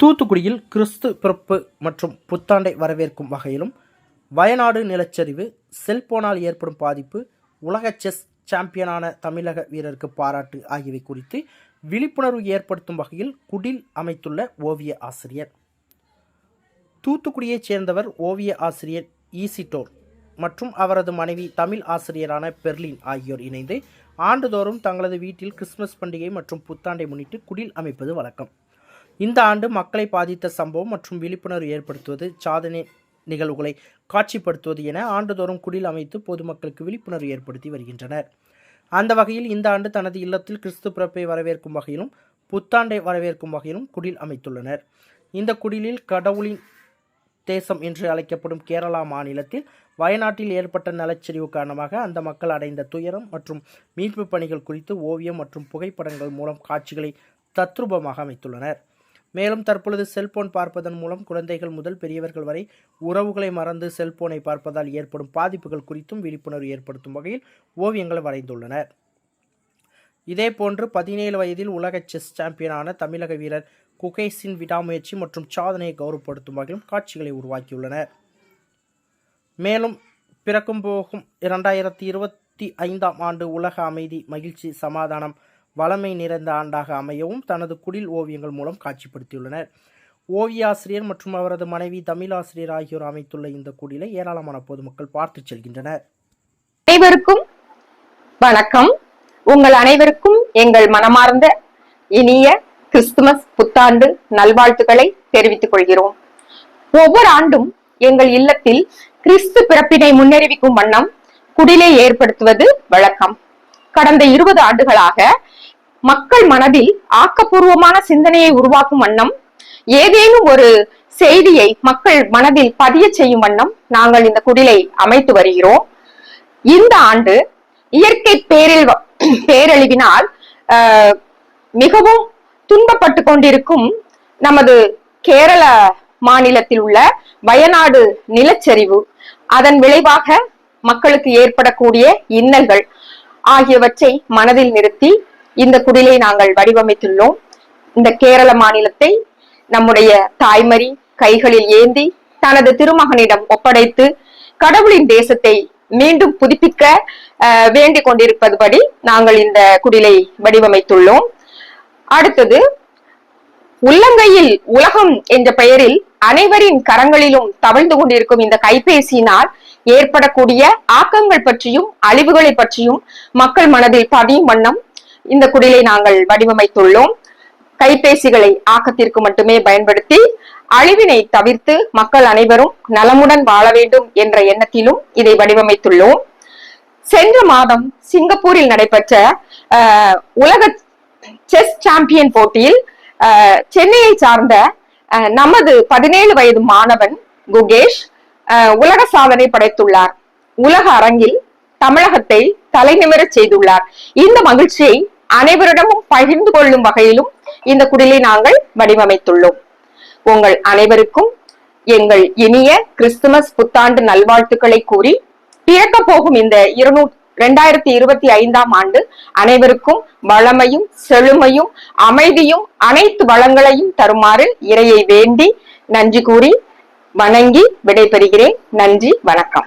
தூத்துக்குடியில் கிறிஸ்து பிறப்பு மற்றும் புத்தாண்டை வரவேற்கும் வகையிலும் வயநாடு நிலச்சரிவு செல்போனால் ஏற்படும் பாதிப்பு உலக செஸ் சாம்பியனான தமிழக வீரருக்கு பாராட்டு ஆகியவை குறித்து விழிப்புணர்வு ஏற்படுத்தும் வகையில் குடில் அமைத்துள்ள ஓவிய ஆசிரியர். தூத்துக்குடியைச் சேர்ந்தவர் ஓவிய ஆசிரியர் ஈசிட்டோர் மற்றும் அவரது மனைவி தமிழ் ஆசிரியரான பெர்லின் ஆகியோர் இணைந்து ஆண்டுதோறும் தங்களது வீட்டில் கிறிஸ்துமஸ் பண்டிகை மற்றும் புத்தாண்டை முன்னிட்டு குடில் அமைப்பது வழக்கம். இந்த ஆண்டு மக்களை பாதித்த சம்பவம் மற்றும் விழிப்புணர்வு ஏற்படுத்துவது சாதனை நிகழ்வுகளை காட்சிப்படுத்துவது என ஆண்டுதோறும் குடில் அமைத்து பொதுமக்களுக்கு விழிப்புணர்வு ஏற்படுத்தி வருகின்றனர். அந்த வகையில் இந்த ஆண்டு தனது இல்லத்தில் கிறிஸ்து பிறப்பை வரவேற்கும் வகையிலும் புத்தாண்டை வரவேற்கும் வகையிலும் குடில் அமைத்துள்ளனர். இந்த குடிலில் கடவுளின் தேசம் என்று அழைக்கப்படும் கேரளா மாநிலத்தில் வயநாட்டில் ஏற்பட்ட நிலச்சரிவு காரணமாக அந்த மக்கள் அடைந்த துயரம் மற்றும் மீட்பு பணிகள் குறித்து ஓவியம் மற்றும் புகைப்படங்கள் மூலம் காட்சிகளை தத்ரூபமாக அமைத்துள்ளனர். மேலும் தற்பொழுது செல்போன் பார்ப்பதன் மூலம் குழந்தைகள் முதல் பெரியவர்கள் வரை உறவுகளை மறந்து செல்போனை பார்ப்பதால் ஏற்படும் பாதிப்புகள் குறித்தும் விழிப்புணர்வு ஏற்படுத்தும் வகையில் ஓவியங்களை வரைந்துள்ளனர். இதேபோன்று பதினேழு வயதில் உலக செஸ் சாம்பியனான தமிழக வீரர் குகேஷின் விடாமுயற்சி மற்றும் சாதனையை கௌரவப்படுத்தும் வகையிலும் காட்சிகளை உருவாக்கியுள்ளனர். மேலும் பிறக்கும் போகும் இரண்டாயிரத்தி இருபத்தி ஐந்தாம் ஆண்டு உலக அமைதி மகிழ்ச்சி சமாதானம் வளமை நிறைந்த ஆண்டாக அமையவும் தனது குடில் ஓவியங்கள் மூலம் காட்சிப்படுத்தியுள்ளனர். ஓவியாசிரியர் மற்றும் அவரது மனைவி தமிழாசிரியர் ஆகியோர் அமைத்துள்ள இந்த குடிலை ஏராளமான பொதுமக்கள் பார்த்து செல்கின்றனர். அனைவருக்கும் வணக்கம். உங்கள் அனைவருக்கும் எங்கள் மனமார்ந்த இனிய கிறிஸ்துமஸ் புத்தாண்டு நல்வாழ்த்துக்களை தெரிவித்துக் கொள்கிறோம். ஒவ்வொரு ஆண்டும் எங்கள் இல்லத்தில் கிறிஸ்து பிறப்பினை முன்னறிவிக்கும் வண்ணம் குடிலை ஏற்படுத்துவது வழக்கம். கடந்த இருபது ஆண்டுகளாக மக்கள் மனதில் ஆக்கப்பூர்வமான சிந்தனையை உருவாக்கும் வண்ணம் ஏதேனும் ஒரு செய்தியை மக்கள் மனதில் பதிய செய்யும் வண்ணம் நாங்கள் இந்த குடிலை அமைத்து வருகிறோம். இந்த ஆண்டு இயற்கை பேரில் பேரழிவினால் மிகவும் துன்பப்பட்டு கொண்டிருக்கும் நமது கேரள மாநிலத்தில் உள்ள வயநாடு நிலச்சரிவு அதன் விளைவாக மக்களுக்கு ஏற்படக்கூடிய இன்னல்கள் ஆகியவற்றை மனதில் நிறுத்தி இந்த குடிலை நாங்கள் வடிவமைத்துள்ளோம். இந்த கேரள மாநிலத்தை நம்முடைய தாய்மறி கைகளில் ஏந்தி தனது திருமகனிடம் ஒப்படைத்து கடவுளின் தேசத்தை மீண்டும் புதுப்பிக்க வேண்டிக் கொண்டிருப்பதுபடி நாங்கள் இந்த குடிலை வடிவமைத்துள்ளோம். அடுத்தது உள்ளங்கையில் உலகம் என்ற பெயரில் அனைவரின் கரங்களிலும் தவழ்ந்து கொண்டிருக்கும் இந்த கைபேசியினால் ஏற்படக்கூடிய ஆக்கங்கள் பற்றியும் அழிவுகளை பற்றியும் மக்கள் மனதில் பதியும் வண்ணம் இந்த குடிலை நாங்கள் வடிவமைத்துள்ளோம். கைபேசிகளை ஆக்கத்திற்கு மட்டுமே பயன்படுத்தி அழிவினை தவிர்த்து மக்கள் அனைவரும் நலமுடன் வாழ வேண்டும் என்ற எண்ணத்திலும் இதை வடிவமைத்துள்ளோம். சென்ற மாதம் சிங்கப்பூரில் நடைபெற்ற உலக செஸ் சாம்பியன் போட்டியில் அஹ், சென்னையை சார்ந்த அஹ், நமது பதினேழு வயது மாணவன் குகேஷ் உலக சாதனை படைத்துள்ளார். உலக அரங்கில் தமிழகத்தை தலைநிமிரச் செய்துள்ளார். இந்த மகிழ்ச்சியை அனைவரிடமும் பகிர்ந்து கொள்ளும் வகையிலும் இந்த குடிலை நாங்கள் வடிவமைத்துள்ளோம். உங்கள் அனைவருக்கும் எங்கள் இனிய கிறிஸ்துமஸ் புத்தாண்டு நல்வாழ்த்துக்களை கூறி பிறக்க போகும் இந்த இருநூ இரண்டாயிரத்தி இருபத்தி ஐந்தாம் ஆண்டு அனைவருக்கும் வளமையும் செழுமையும் அமைதியும் அனைத்து வளங்களையும் தருமாறு இறையை வேண்டி நன்றி கூறி வணங்கி விடைபெறுகிறேன். நன்றி வணக்கம்.